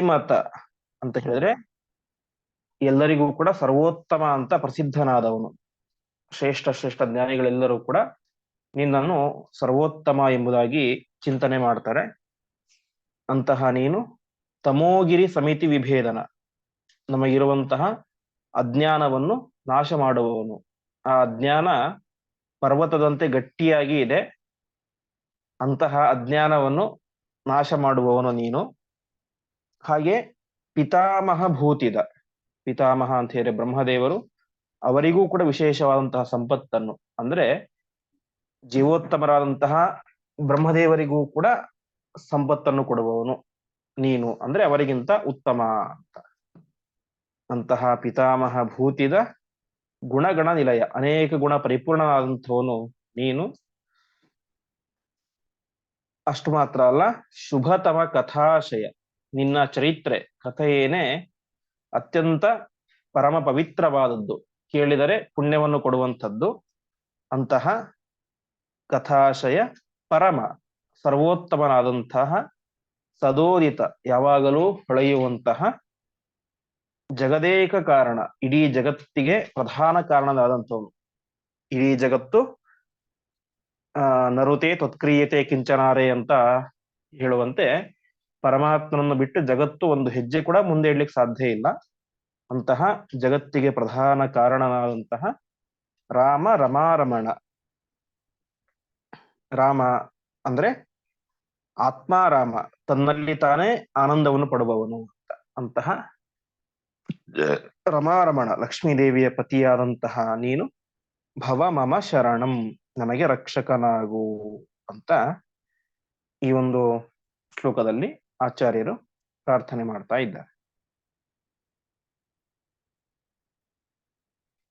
ಅಭಿಮತ ಅಂತ ಹೇಳಿದ್ರೆ ಎಲ್ಲರಿಗೂ ಕೂಡ ಸರ್ವೋತ್ತಮ ಅಂತ ಪ್ರಸಿದ್ಧನಾದವನು. ಶ್ರೇಷ್ಠ ಶ್ರೇಷ್ಠ ಜ್ಞಾನಿಗಳೆಲ್ಲರೂ ಕೂಡ ನಿನ್ನನ್ನು ಸರ್ವೋತ್ತಮ ಎಂಬುದಾಗಿ ಚಿಂತನೆ ಮಾಡ್ತಾರೆ. ಅಂತಹ ನೀನು ತಮೋಗಿರಿ ಸಮಿತಿ ವಿಭೇದನ, ನಮಗಿರುವಂತಹ ಅಜ್ಞಾನವನ್ನು ನಾಶ ಮಾಡುವವನು ಆ ಅಜ್ಞಾನ ಪರ್ವತದಂತೆ ಗಟ್ಟಿಯಾಗಿ ಇದೆ. ಅಂತಹ ಅಜ್ಞಾನವನ್ನು ನಾಶ ಮಾಡುವವನು ನೀನು. ಹಾಗೆ ಪಿತಾಮಹ ಭೂತಿದ. ಪಿತಾಮಹ ಅಂತ ಹೇಳಿ ಬ್ರಹ್ಮದೇವರು. ಅವರಿಗೂ ಕೂಡ ವಿಶೇಷವಾದಂತಹ ಸಂಪತ್ತನ್ನು. ಅಂದ್ರೆ ಜೀವೋತ್ತಮರಾದಂತಹ ಬ್ರಹ್ಮದೇವರಿಗೂ ಕೂಡ ಸಂಪತ್ತನ್ನು ಕೊಡುವವನು ನೀನು. ಅಂದ್ರೆ ಅವರಿಗಿಂತ ಉತ್ತಮ ಅಂತ. ಅಂತಹ ಪಿತಾಮಹ ಭೂತಿದ ಗುಣಗಣ ನಿಲಯ. ಅನೇಕ ಗುಣ ಪರಿಪೂರ್ಣನಾದಂಥವನು ನೀನು. ಅಷ್ಟು ಮಾತ್ರ ಅಲ್ಲ, ಶುಭತಮ ಕಥಾಶಯ. ನಿನ್ನ ಚರಿತ್ರೆ, ಕಥೆಯೇನೆ ಅತ್ಯಂತ ಪರಮ ಪವಿತ್ರವಾದದ್ದು ಕೇಳಿದರೆ ಪುಣ್ಯವನ್ನು ಕೊಡುವಂಥದ್ದು. ಅಂತಹ ಕಥಾಶಯ ಪರಮ, ಸರ್ವೋತ್ತಮನಾದಂತಹ, ಸದೋದಿತ, ಯಾವಾಗಲೂ ಹೊಳೆಯುವಂತಹ ಜಗದೇಕ ಕಾರಣ, ಇಡೀ ಜಗತ್ತಿಗೆ ಪ್ರಧಾನ ಕಾರಣನಾದಂಥವನು. ಇಡೀ ಜಗತ್ತು, ಆ, ನರುತೆ ತ್ವತ್ಕ್ರಿಯತೆ ಕಿಂಚನಾರೆ ಅಂತ ಹೇಳುವಂತೆ ಪರಮಾತ್ಮನನ್ನು ಬಿಟ್ಟು ಜಗತ್ತು ಒಂದು ಹೆಜ್ಜೆ ಕೂಡ ಮುಂದೆ ಇಡ್ಲಿಕ್ಕೆ ಸಾಧ್ಯ ಇಲ್ಲ. ಅಂತಹ ಜಗತ್ತಿಗೆ ಪ್ರಧಾನ ಕಾರಣನಾದಂತಹ ರಾಮ ರಮಾರಮಣ. ರಾಮ ಅಂದ್ರೆ ಆತ್ಮಾರಾಮ ತನ್ನಲ್ಲಿ ತಾನೇ ಆನಂದವನ್ನು ಪಡುವವನು ಅಂತ. ಅಂತಹ ರಮಾರಮಣ ಲಕ್ಷ್ಮೀದೇವಿಯ ಪತಿಯಾದಂತಹ ನೀನು ಭವ ಮಮ ಶರಣಂ ನಮಗೆ ರಕ್ಷಕನಾಗು ಅಂತ ಈ ಒಂದು ಶ್ಲೋಕದಲ್ಲಿ ಆಚಾರ್ಯರು ಪ್ರಾರ್ಥನೆ ಮಾಡ್ತಾ ಇದ್ದಾರೆ.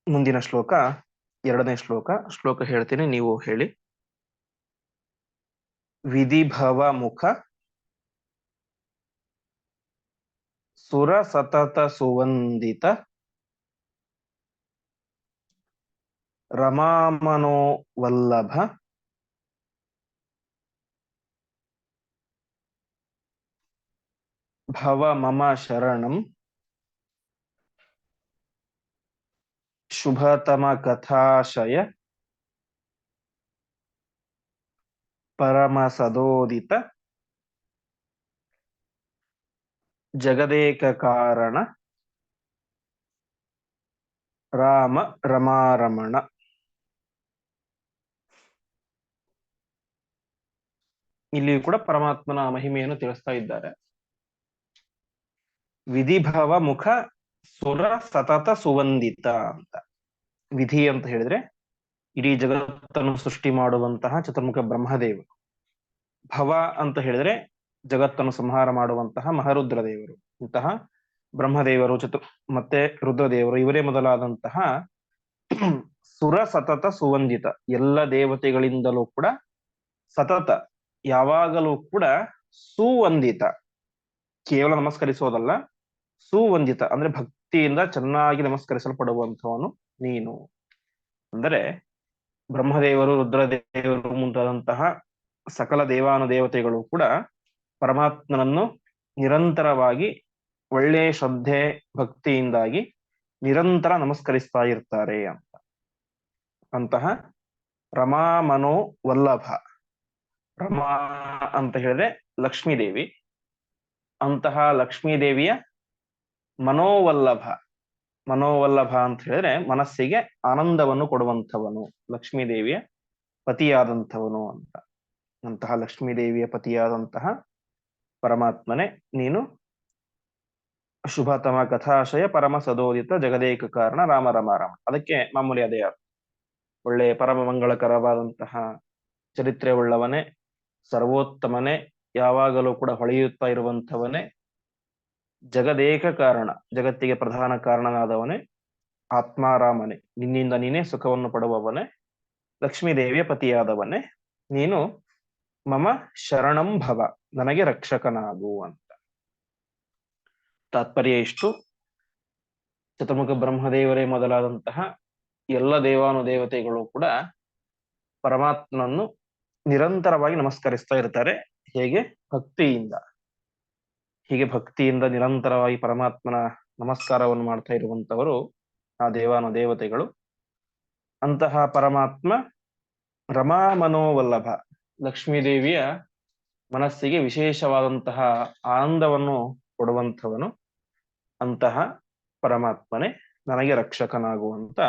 ಮುಂದಿನ ಶ್ಲೋಕ, ಎರಡನೇ ಶ್ಲೋಕ. ಶ್ಲೋಕ ಹೇಳ್ತೀನಿ, ನೀವು ಹೇಳಿ. ವಿಧಿಭವ ಮುಖ ಸುರ ಸತತ ಸುವಂದಿತ ರಮಾಮನೋ ವಲ್ಲಭ ಭವ ಮಮ ಶರಣಂ. ಶುಭತಮ ಕಥಾಶಯ. ಪರಮ ಸದೋದಿತ ಜಗದೇಕ ಕಾರಣ. ರಾಮ ರಮಾರಮಣ. ಇಲ್ಲಿಯೂ ಕೂಡ ಪರಮಾತ್ಮನ ಮಹಿಮೆಯನ್ನು ತಿಳಿಸ್ತಾ ಇದ್ದಾರೆ. ವಿಧಿಭವ ಮುಖ ಸುರ ಸತತ ಸುವಂದಿತ ಅಂತ. ವಿಧಿ ಅಂತ ಹೇಳಿದ್ರೆ ಇಡೀ ಜಗತ್ತನ್ನು ಸೃಷ್ಟಿ ಮಾಡುವಂತಹ ಚತುರ್ಮುಖ ಬ್ರಹ್ಮದೇವರು. ಭವ ಅಂತ ಹೇಳಿದ್ರೆ ಜಗತ್ತನ್ನು ಸಂಹಾರ ಮಾಡುವಂತಹ ಮಹಾರುದ್ರ ದೇವರು ಇಂತಹ ಬ್ರಹ್ಮದೇವರು, ಚತು, ಮತ್ತೆ ರುದ್ರದೇವರು, ಇವರೇ ಮೊದಲಾದಂತಹ ಸುರ ಸತತ ಸುವಂದಿತ. ಎಲ್ಲ ದೇವತೆಗಳಿಂದಲೂ ಕೂಡ ಸತತ, ಯಾವಾಗಲೂ ಕೂಡ ಸುವಂದಿತ. ಕೇವಲ ನಮಸ್ಕರಿಸೋದಲ್ಲ ಸುವಂದಿತ, ಅಂದ್ರೆ ಭಕ್ತಿಯಿಂದ ಚೆನ್ನಾಗಿ ನಮಸ್ಕರಿಸಲ್ಪಡುವಂಥವನು ನೀನು. ಅಂದರೆ ಬ್ರಹ್ಮದೇವರು, ರುದ್ರದೇವರು ಮುಂತಾದಂತಹ ಸಕಲ ದೇವಾನು ದೇವತೆಗಳು ಕೂಡ ಪರಮಾತ್ಮನನ್ನು ನಿರಂತರವಾಗಿ ಒಳ್ಳೆ ಶ್ರದ್ಧೆ, ಭಕ್ತಿಯಿಂದಾಗಿ ನಿರಂತರ ನಮಸ್ಕರಿಸ್ತಾ ಇರ್ತಾರೆ ಅಂತ. ಅಂತಹ ರಮಾ ಮನೋ ವಲ್ಲಭ. ರಮಾ ಅಂತ ಹೇಳಿದ್ರೆ ಲಕ್ಷ್ಮೀದೇವಿ. ಅಂತಹ ಲಕ್ಷ್ಮೀದೇವಿಯ ಮನೋವಲ್ಲಭ ಮನೋವಲ್ಲಭ ಅಂತ ಹೇಳಿದ್ರೆ ಮನಸ್ಸಿಗೆ ಆನಂದವನ್ನು ಕೊಡುವಂಥವನು, ಲಕ್ಷ್ಮೀದೇವಿಯ ಪತಿಯಾದಂಥವನು ಅಂತ. ಅಂತಹ ಲಕ್ಷ್ಮೀದೇವಿಯ ಪತಿಯಾದಂತಹ ಪರಮಾತ್ಮನೆ ನೀನು. ಶುಭತಮ ಕಥಾಶಯ ಪರಮ ಸದೋದಿತ ಜಗದೇಕ ಕಾರಣ ರಾಮ ರಾಮ ರಾಮ. ಅದಕ್ಕೆ ಮಾಮೂಲಿ ಅದೇ ಅರ್ಥ. ಒಳ್ಳೆ ಪರಮ ಮಂಗಳಕರವಾದಂತಹ ಚರಿತ್ರೆ ಉಳ್ಳವನೇ ಸರ್ವೋತ್ತಮನೇ, ಯಾವಾಗಲೂ ಕೂಡ ಹೊಳೆಯುತ್ತಾ ಇರುವಂಥವನೇ ಜಗದೇಕ ಕಾರಣ ಜಗತ್ತಿಗೆ ಪ್ರಧಾನ ಕಾರಣನಾದವನೇ ಆತ್ಮಾರಾಮನೆ. ನಿನ್ನಿಂದ ನೀನೇ ಸುಖವನ್ನು ಪಡುವವನೇ, ಲಕ್ಷ್ಮೀದೇವಿಯ ಪತಿಯಾದವನೇ. ನೀನು ಮಮ ಶರಣಂ ಭವ, ನನಗೆ ರಕ್ಷಕನಾಗು ಅಂತ. ತಾತ್ಪರ್ಯ ಇಷ್ಟು. ಚತುರ್ಮುಖ ಬ್ರಹ್ಮದೇವರೇ ಮೊದಲಾದಂತಹ ಎಲ್ಲ ದೇವಾನು ದೇವತೆಗಳು ಕೂಡ ಪರಮಾತ್ಮನನ್ನು ನಿರಂತರವಾಗಿ ನಮಸ್ಕರಿಸ್ತಾ ಇರ್ತಾರೆ. ಹೇಗೆ? ಭಕ್ತಿಯಿಂದ. ಹೀಗೆ ಭಕ್ತಿಯಿಂದ ನಿರಂತರವಾಗಿ ಪರಮಾತ್ಮನ ನಮಸ್ಕಾರವನ್ನು ಮಾಡ್ತಾ ಇರುವಂತವರು ಆ ದೇವಾನು ದೇವತೆಗಳು. ಅಂತಹ ಪರಮಾತ್ಮ ರಮಾ ಮನೋವಲ್ಲಭ ಲಕ್ಷ್ಮೀದೇವಿಯ ಮನಸ್ಸಿಗೆ ವಿಶೇಷವಾದಂತಹ ಆನಂದವನ್ನು ಕೊಡುವಂಥವನು ಅಂತಹ ಪರಮಾತ್ಮನೇ. ನನಗೆ ರಕ್ಷಕನಾಗುವಂತ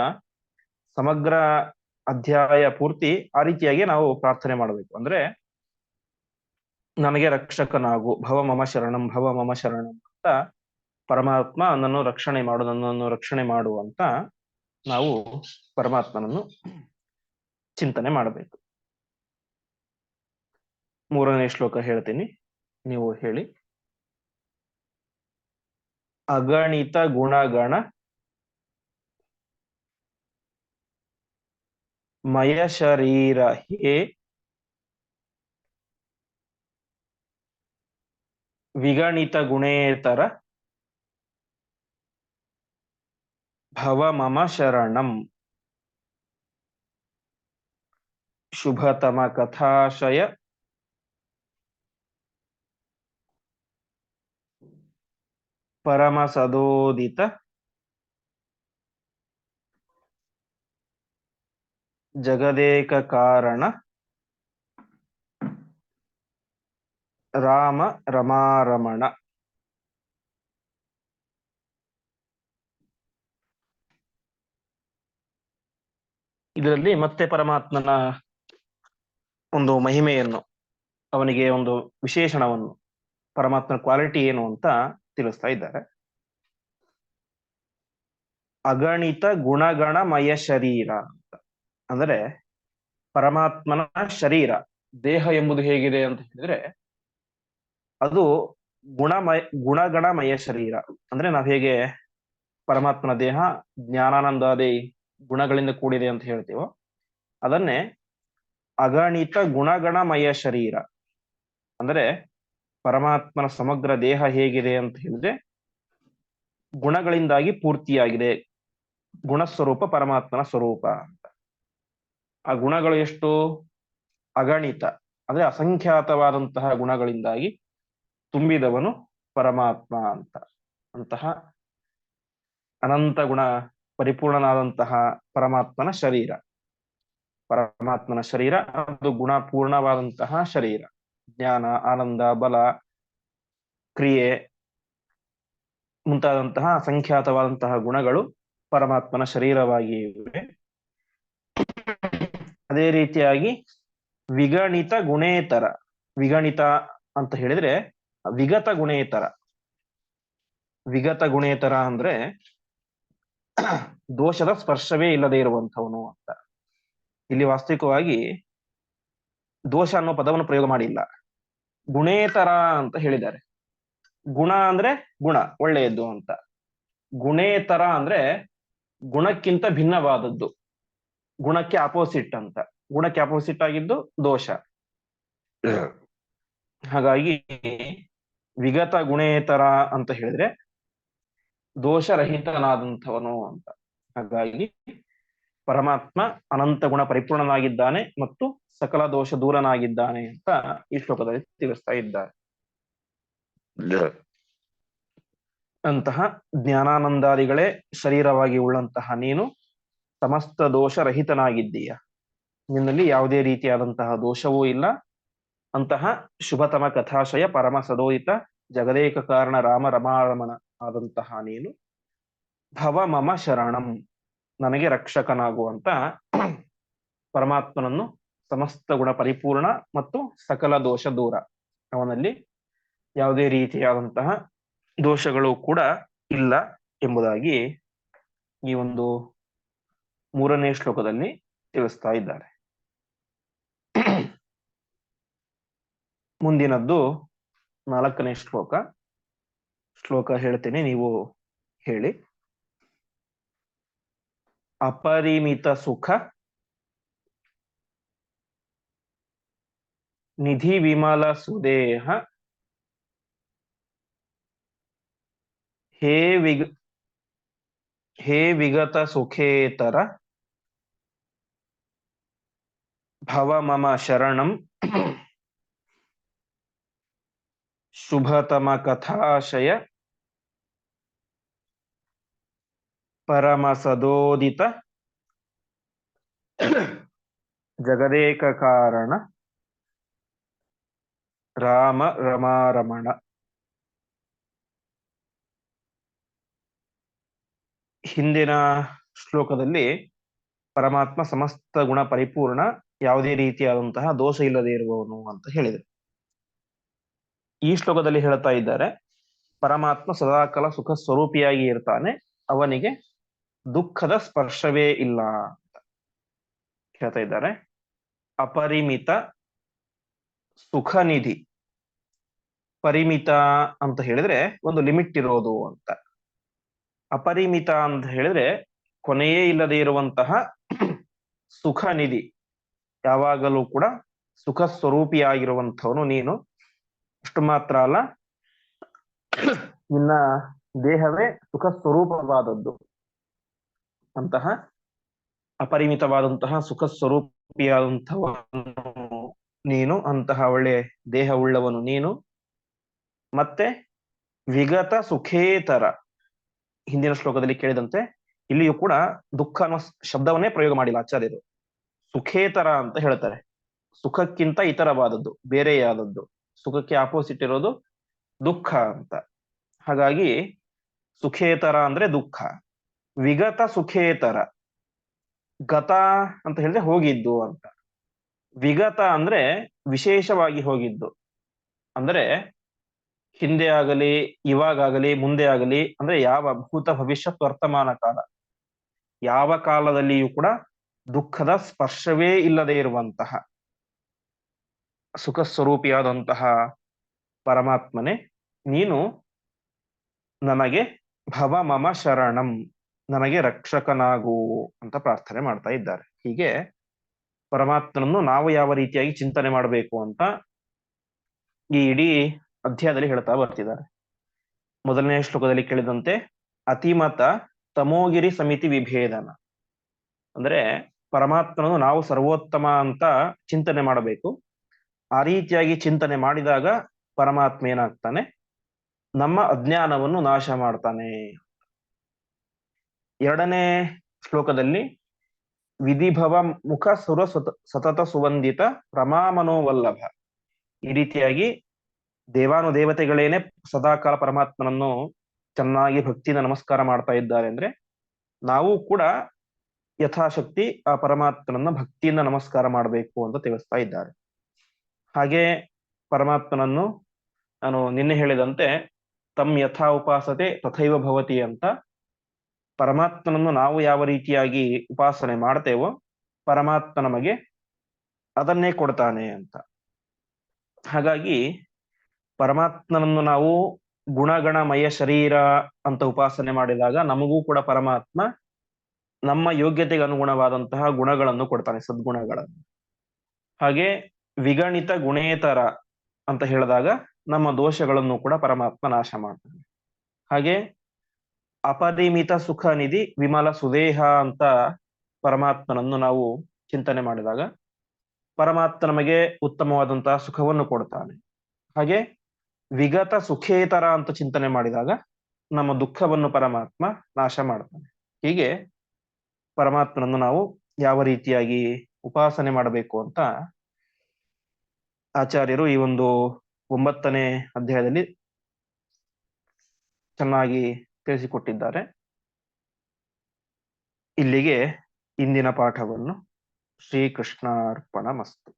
ಸಮಗ್ರ ಅಧ್ಯಾಯ ಪೂರ್ತಿ ಆ ರೀತಿಯಾಗಿ ನಾವು ಪ್ರಾರ್ಥನೆ ಮಾಡಬೇಕು. ಅಂದ್ರೆ ನನಗೆ ರಕ್ಷಕನಾಗು. ಭವ ಮಮ ಶರಣಂ, ಭವ ಮಮ ಶರಣಂ ಅಂತ ಪರಮಾತ್ಮ ನನ್ನನ್ನು ರಕ್ಷಣೆ ಮಾಡು, ನನ್ನನ್ನು ರಕ್ಷಣೆ ಮಾಡು ಅಂತ ನಾವು ಪರಮಾತ್ಮನನ್ನು ಚಿಂತನೆ ಮಾಡಬೇಕು. ಮೂರನೇ ಶ್ಲೋಕ ಹೇಳ್ತೀನಿ. ನೀವು ಹೇಳಿ. ಅಗಣಿತ ಗುಣಗಣ ಮಯ ಶರೀರ ಹೇ ವಿಗಣಿತ ಗುಣೇತರ ಭವ ಮಮ ಶರಣಂ. ಶುಭತಮ ಕಥಾಶಯ. ಪರಮ ಸದೋದಿತ ಜಗದೇಕ ಕಾರಣ. ರಾಮ ರಮಾರಮಣ. ಇದರಲ್ಲಿ ಮತ್ತೆ ಪರಮಾತ್ಮನ ಒಂದು ಮಹಿಮೆಯನ್ನು, ಅವನಿಗೆ ಒಂದು ವಿಶೇಷಣವನ್ನು, ಪರಮಾತ್ಮನ ಕ್ವಾಲಿಟಿ ಏನು ಅಂತ ತಿಳಿಸ್ತಾ ಇದ್ದಾರೆ. ಅಗಣಿತ ಗುಣಗಣಮಯ ಶರೀರ ಅಂತ. ಅಂದ್ರೆ ಪರಮಾತ್ಮನ ಶರೀರ, ದೇಹ ಎಂಬುದು ಹೇಗಿದೆ ಅಂತ ಹೇಳಿದ್ರೆ ಅದು ಗುಣಮಯ, ಗುಣಗಣಮಯ ಶರೀರ. ಅಂದ್ರೆ ನಾವ್ ಹೇಗೆ ಪರಮಾತ್ಮನ ದೇಹ ಜ್ಞಾನಾನಂದಾದಿ ಗುಣಗಳಿಂದ ಕೂಡಿದೆ ಅಂತ ಹೇಳ್ತೀವೋ, ಅದನ್ನೇ ಅಗಣಿತ ಗುಣಗಣಮಯ ಶರೀರ. ಅಂದ್ರೆ ಪರಮಾತ್ಮನ ಸಮಗ್ರ ದೇಹ ಹೇಗಿದೆ ಅಂತ ಹೇಳಿದ್ರೆ ಗುಣಗಳಿಂದಾಗಿ ಪೂರ್ತಿಯಾಗಿದೆ. ಗುಣಸ್ವರೂಪ ಪರಮಾತ್ಮನ ಸ್ವರೂಪ ಅಂತ. ಆ ಗುಣಗಳು ಎಷ್ಟು? ಅಗಣಿತ. ಅಂದ್ರೆ ಅಸಂಖ್ಯಾತವಾದಂತಹ ಗುಣಗಳಿಂದಾಗಿ ತುಂಬಿದವನು ಪರಮಾತ್ಮ ಅಂತ. ಅಂತಹ ಅನಂತ ಗುಣ ಪರಿಪೂರ್ಣನಾದಂತಹ ಪರಮಾತ್ಮನ ಶರೀರ. ಪರಮಾತ್ಮನ ಶರೀರ ಅದು ಗುಣಪೂರ್ಣವಾದಂತಹ ಶರೀರ. ಜ್ಞಾನ, ಆನಂದ, ಬಲ, ಕ್ರಿಯೆ ಮುಂತಾದಂತಹ ಸಂಖ್ಯಾತವಾದಂತಹ ಗುಣಗಳು ಪರಮಾತ್ಮನ ಶರೀರವಾಗಿ ಇವೆ ಅದೇ ರೀತಿಯಾಗಿ ವಿಗಣಿತ ಗುಣೇತರ. ವಿಗಣಿತ ಅಂತ ಹೇಳಿದ್ರೆ ವಿಗತ ಗುಣೇತರ. ವಿಗತ ಗುಣೇತರ ಅಂದ್ರೆ ದೋಷದ ಸ್ಪರ್ಶವೇ ಇಲ್ಲದೆ ಇರುವಂಥವನು ಅಂತ. ಇಲ್ಲಿ ವಾಸ್ತವಿಕವಾಗಿ ದೋಷ ಅನ್ನೋ ಪದವನ್ನು ಪ್ರಯೋಗ ಮಾಡಿಲ್ಲ. ಗುಣೇತರ ಅಂತ ಹೇಳಿದ್ದಾರೆ. ಗುಣ ಅಂದ್ರೆ ಗುಣ ಒಳ್ಳೆಯದು ಅಂತ. ಗುಣೇತರ ಅಂದ್ರೆ ಗುಣಕ್ಕಿಂತ ಭಿನ್ನವಾದದ್ದು. ಗುಣಕ್ಕೆ ಅಪೋಸಿಟ್ ಅಂತ. ಗುಣಕ್ಕೆ ಅಪೋಸಿಟ್ ಆಗಿದ್ದು ದೋಷ. ಹಾಗಾಗಿ ವಿಗತ ಗುಣೇತರ ಅಂತ ಹೇಳಿದ್ರೆ ದೋಷರಹಿತನಾದಂಥವನು ಅಂತ. ಹಾಗಾಗಿ ಪರಮಾತ್ಮ ಅನಂತ ಗುಣ ಪರಿಪೂರ್ಣನಾಗಿದ್ದಾನೆ ಮತ್ತು ಸಕಲ ದೋಷ ದೂರನಾಗಿದ್ದಾನೆ ಅಂತ ಈ ಶ್ಲೋಕದಲ್ಲಿ ತಿಳಿಸ್ತಾ ಇದ್ದಾರೆ. ಅಂತಹ ಜ್ಞಾನಾನಂದಾದಿಗಳೇ ಶರೀರವಾಗಿ ಉಳ್ಳಂತಹ ನೀನು ಸಮಸ್ತ ದೋಷ ರಹಿತನಾಗಿದ್ದೀಯ ನಿನ್ನಲ್ಲಿ ಯಾವುದೇ ರೀತಿಯಾದಂತಹ ದೋಷವೂ ಇಲ್ಲ. ಅಂತಹ ಶುಭತಮ ಕಥಾಶಯ ಪರಮ ಸದೋಹಿತ ಜಗದೇಕ ಕಾರಣ ರಾಮ ರಮಾರಮಣ ಆದಂತಹ ನೀನು ಭವ ಮಮ ಶರಣಂ, ನನಗೆ ರಕ್ಷಕನಾಗುವಂತ ಪರಮಾತ್ಮನನ್ನು ಸಮಸ್ತ ಗುಣ ಪರಿಪೂರ್ಣ ಮತ್ತು ಸಕಲ ದೋಷ ದೂರ. ಅವನಲ್ಲಿ ಯಾವುದೇ ರೀತಿಯಾದಂತಹ ದೋಷಗಳು ಕೂಡ ಇಲ್ಲ ಎಂಬುದಾಗಿ ಈ ಒಂದು ಮೂರನೇ ಶ್ಲೋಕದಲ್ಲಿ ತಿಳಿಸ್ತಾ ಇದ್ದಾರೆ. ಮುಂದಿನದ್ದು ನಾಲ್ಕನೇ ಶ್ಲೋಕ. ಶ್ಲೋಕ ಹೇಳ್ತೇನೆ, ನೀವು ಹೇಳಿ. ಅಪರಿಮಿತ ಸುಖ. ನಿಧಿ ವಿಮಲ ಸುದೇಹ. ಹೇ ವಿಗ, ಹೇ ವಿಗತ ಸುಖೇತರ. ಭವ ಮಮ ಶರಣಂ. ಶುಭತಮ ಕಥಾಶಯ ಪರಮ ಸದೋದಿತ ಜಗದೇಕ ಕಾರಣ ರಾಮ ರಮಾರಮಣ. ಹಿಂದಿನ ಶ್ಲೋಕದಲ್ಲಿ ಪರಮಾತ್ಮ ಸಮಸ್ತ ಗುಣ ಪರಿಪೂರ್ಣ ಯಾವುದೇ ರೀತಿಯಾದಂತಹ ದೋಷ ಇಲ್ಲದೆ ಇರುವವನು ಅಂತ ಹೇಳಿದರು. ಈ ಶ್ಲೋಕದಲ್ಲಿ ಹೇಳ್ತಾ ಇದ್ದಾರೆ, ಪರಮಾತ್ಮ ಸದಾಕಾಲ ಸುಖ ಸ್ವರೂಪಿಯಾಗಿ ಇರ್ತಾನೆ, ಅವನಿಗೆ ದುಃಖದ ಸ್ಪರ್ಶವೇ ಇಲ್ಲ ಅಂತ ಹೇಳ್ತಾ ಇದ್ದಾರೆ. ಅಪರಿಮಿತ ಸುಖ ನಿಧಿ ಪರಿಮಿತ ಅಂತ ಹೇಳಿದ್ರೆ ಒಂದು ಲಿಮಿಟ್ ಇರೋದು ಅಂತ. ಅಪರಿಮಿತ ಅಂತ ಹೇಳಿದ್ರೆ ಕೊನೆಯೇ ಇಲ್ಲದೆ ಇರುವಂತಹ ಸುಖ ನಿಧಿ ಯಾವಾಗಲೂ ಕೂಡ ಸುಖ ಸ್ವರೂಪಿಯಾಗಿರುವಂಥವನು ನೀನು ಅಷ್ಟು ಮಾತ್ರ ಅಲ್ಲ. ನಿನ್ನ ದೇಹವೇ ಸುಖ ಸ್ವರೂಪವಾದದ್ದು ಅಂತಹ ಅಪರಿಮಿತವಾದಂತಹ ಸುಖ ಸ್ವರೂಪಿಯಾದಂತಹ ನೀನು, ಅಂತಹ ಒಳ್ಳೆ ದೇಹ ಉಳ್ಳವನು ನೀನು. ಮತ್ತೆ ವಿಗತ ಸುಖೇತರ. ಹಿಂದಿನ ಶ್ಲೋಕದಲ್ಲಿ ಕೇಳಿದಂತೆ ಇಲ್ಲಿಯೂ ಕೂಡ ದುಃಖ ಅನ್ನೋ ಶಬ್ದವನ್ನೇ ಪ್ರಯೋಗ ಮಾಡಿಲ್ಲ ಆಚಾರ್ಯರು. ಸುಖೇತರ ಅಂತ ಹೇಳ್ತಾರೆ. ಸುಖಕ್ಕಿಂತ ಇತರವಾದದ್ದು, ಬೇರೆಯಾದದ್ದು. ಸುಖಕ್ಕೆ ಆಪೋಸಿಟ್ ಇರೋದು ದುಃಖ ಅಂತ. ಹಾಗಾಗಿ ಸುಖೇತರ ಅಂದ್ರೆ ದುಃಖ, ವಿಗತ ಸುಖೇತರ, ಗತ ಅಂತ ಹೇಳಿದ್ರೆ ಹೋಗಿದ್ದು ಅಂತ. ವಿಗತ ಅಂದ್ರೆ ವಿಶೇಷವಾಗಿ ಹೋಗಿದ್ದು. ಅಂದ್ರೆ ಹಿಂದೆ ಆಗಲಿ ಇವಾಗಲಿ ಮುಂದೆ ಆಗಲಿ, ಅಂದ್ರೆ ಯಾವ ಭೂತ ಭವಿಷ್ಯತ್ ವರ್ತಮಾನ ಕಾಲ. ಯಾವ ಕಾಲದಲ್ಲಿಯೂ ಕೂಡ ದುಃಖದ ಸ್ಪರ್ಶವೇ ಇಲ್ಲದೆ ಇರುವಂತಹ ಸುಖ ಸ್ವರೂಪಿಯಾದಂತಹ ಪರಮಾತ್ಮನೆ, ನೀನು ನನಗೆ ಭವ ಮಮ ಶರಣಂ, ನನಗೆ ರಕ್ಷಕನಾಗು ಅಂತ ಪ್ರಾರ್ಥನೆ ಮಾಡ್ತಾ ಇದ್ದಾರೆ. ಹೀಗೆ ಪರಮಾತ್ಮನನ್ನು ನಾವು ಯಾವ ರೀತಿಯಾಗಿ ಚಿಂತನೆ ಮಾಡಬೇಕು ಅಂತ ಈ ಇಡೀ ಅಧ್ಯಾಯದಲ್ಲಿ ಹೇಳ್ತಾ ಬರ್ತಿದ್ದಾರೆ. ಮೊದಲನೇ ಶ್ಲೋಕದಲ್ಲಿ ಕೇಳಿದಂತೆ, ಅತಿಮತ ತಮೋಗಿರಿ ಸಮಿತಿ ವಿಭೇದನ. ಅಂದ್ರೆ ಪರಮಾತ್ಮನನ್ನು ನಾವು ಸರ್ವೋತ್ತಮ ಅಂತ ಚಿಂತನೆ ಮಾಡಬೇಕು. ಆ ರೀತಿಯಾಗಿ ಚಿಂತನೆ ಮಾಡಿದಾಗ ಪರಮಾತ್ಮ ಏನಾಗ್ತಾನೆ? ನಮ್ಮ ಅಜ್ಞಾನವನ್ನು ನಾಶ ಮಾಡ್ತಾನೆ. ಎರಡನೇ ಶ್ಲೋಕದಲ್ಲಿ ವಿಧಿಭವ ಮುಖ ಸುರ ಸತತ ಸುವಂದಿತ ರಮಾಮನೋವಲ್ಲಭ ಈ ರೀತಿಯಾಗಿ ದೇವಾನುದೇವತೆಗಳೇನೆ ಸದಾಕಾಲ ಪರಮಾತ್ಮನನ್ನು ಚೆನ್ನಾಗಿ ಭಕ್ತಿಯಿಂದ ನಮಸ್ಕಾರ ಮಾಡ್ತಾ ಇದ್ದಾರೆ ಅಂದ್ರೆ ನಾವು ಕೂಡ ಯಥಾಶಕ್ತಿ ಆ ಪರಮಾತ್ಮನನ್ನ ಭಕ್ತಿಯಿಂದ ನಮಸ್ಕಾರ ಮಾಡಬೇಕು ಅಂತ ತಿಳಿಸ್ತಾ ಇದ್ದಾರೆ. ಹಾಗೆ ಪರಮಾತ್ಮನನ್ನು ನಾನು ನಿನ್ನೆ ಹೇಳಿದಂತೆ ತಮ್ ಯಥಾ ಉಪಾಸತೆ ತಥೈವ ಭವತಿ ಅಂತ ಪರಮಾತ್ಮನನ್ನು ನಾವು ಯಾವ ರೀತಿಯಾಗಿ ಉಪಾಸನೆ ಮಾಡ್ತೇವೋ ಪರಮಾತ್ಮ ನಮಗೆ ಅದನ್ನೇ ಕೊಡ್ತಾನೆ ಅಂತ. ಹಾಗಾಗಿ ಪರಮಾತ್ಮನನ್ನು ನಾವು ಗುಣಗಣಮಯ ಶರೀರ ಅಂತ ಉಪಾಸನೆ ಮಾಡಿದಾಗ ನಮಗೂ ಕೂಡ ಪರಮಾತ್ಮ ನಮ್ಮ ಯೋಗ್ಯತೆಗೆ ಅನುಗುಣವಾದಂತಹ ಗುಣಗಳನ್ನು ಕೊಡ್ತಾನೆ ಸದ್ಗುಣಗಳನ್ನು. ಹಾಗೆ ವಿಗಣಿತ ಗುಣೇತರ ಅಂತ ಹೇಳಿದಾಗ ನಮ್ಮ ದೋಷಗಳನ್ನು ಕೂಡ ಪರಮಾತ್ಮ ನಾಶ ಮಾಡ್ತಾನೆ. ಹಾಗೆ ಅಪರಿಮಿತ ಸುಖ ನಿಧಿ ವಿಮಲ ಸುದೇಹ ಅಂತ ಪರಮಾತ್ಮನನ್ನು ನಾವು ಚಿಂತನೆ ಮಾಡಿದಾಗ ಪರಮಾತ್ಮ ನಮಗೆ ಉತ್ತಮವಾದಂತಹ ಸುಖವನ್ನು ಕೊಡ್ತಾನೆ. ಹಾಗೆ ವಿಗತ ಸುಖೇತರ ಅಂತ ಚಿಂತನೆ ಮಾಡಿದಾಗ ನಮ್ಮ ದುಃಖವನ್ನು ಪರಮಾತ್ಮ ನಾಶ ಮಾಡ್ತಾನೆ. ಹೀಗೆ ಪರಮಾತ್ಮನನ್ನು ನಾವು ಯಾವ ರೀತಿಯಾಗಿ ಉಪಾಸನೆ ಮಾಡಬೇಕು ಅಂತ ಆಚಾರ್ಯರು ಈ ಒಂದು ಒಂಬತ್ತನೇ ಅಧ್ಯಾಯದಲ್ಲಿ ಚೆನ್ನಾಗಿ ತಿಳಿಸಿಕೊಟ್ಟಿದ್ದಾರೆ. ಇಲ್ಲಿಗೆ ಇಂದಿನ ಪಾಠವನ್ನು ಶ್ರೀಕೃಷ್ಣಾರ್ಪಣ ಮಸ್ತು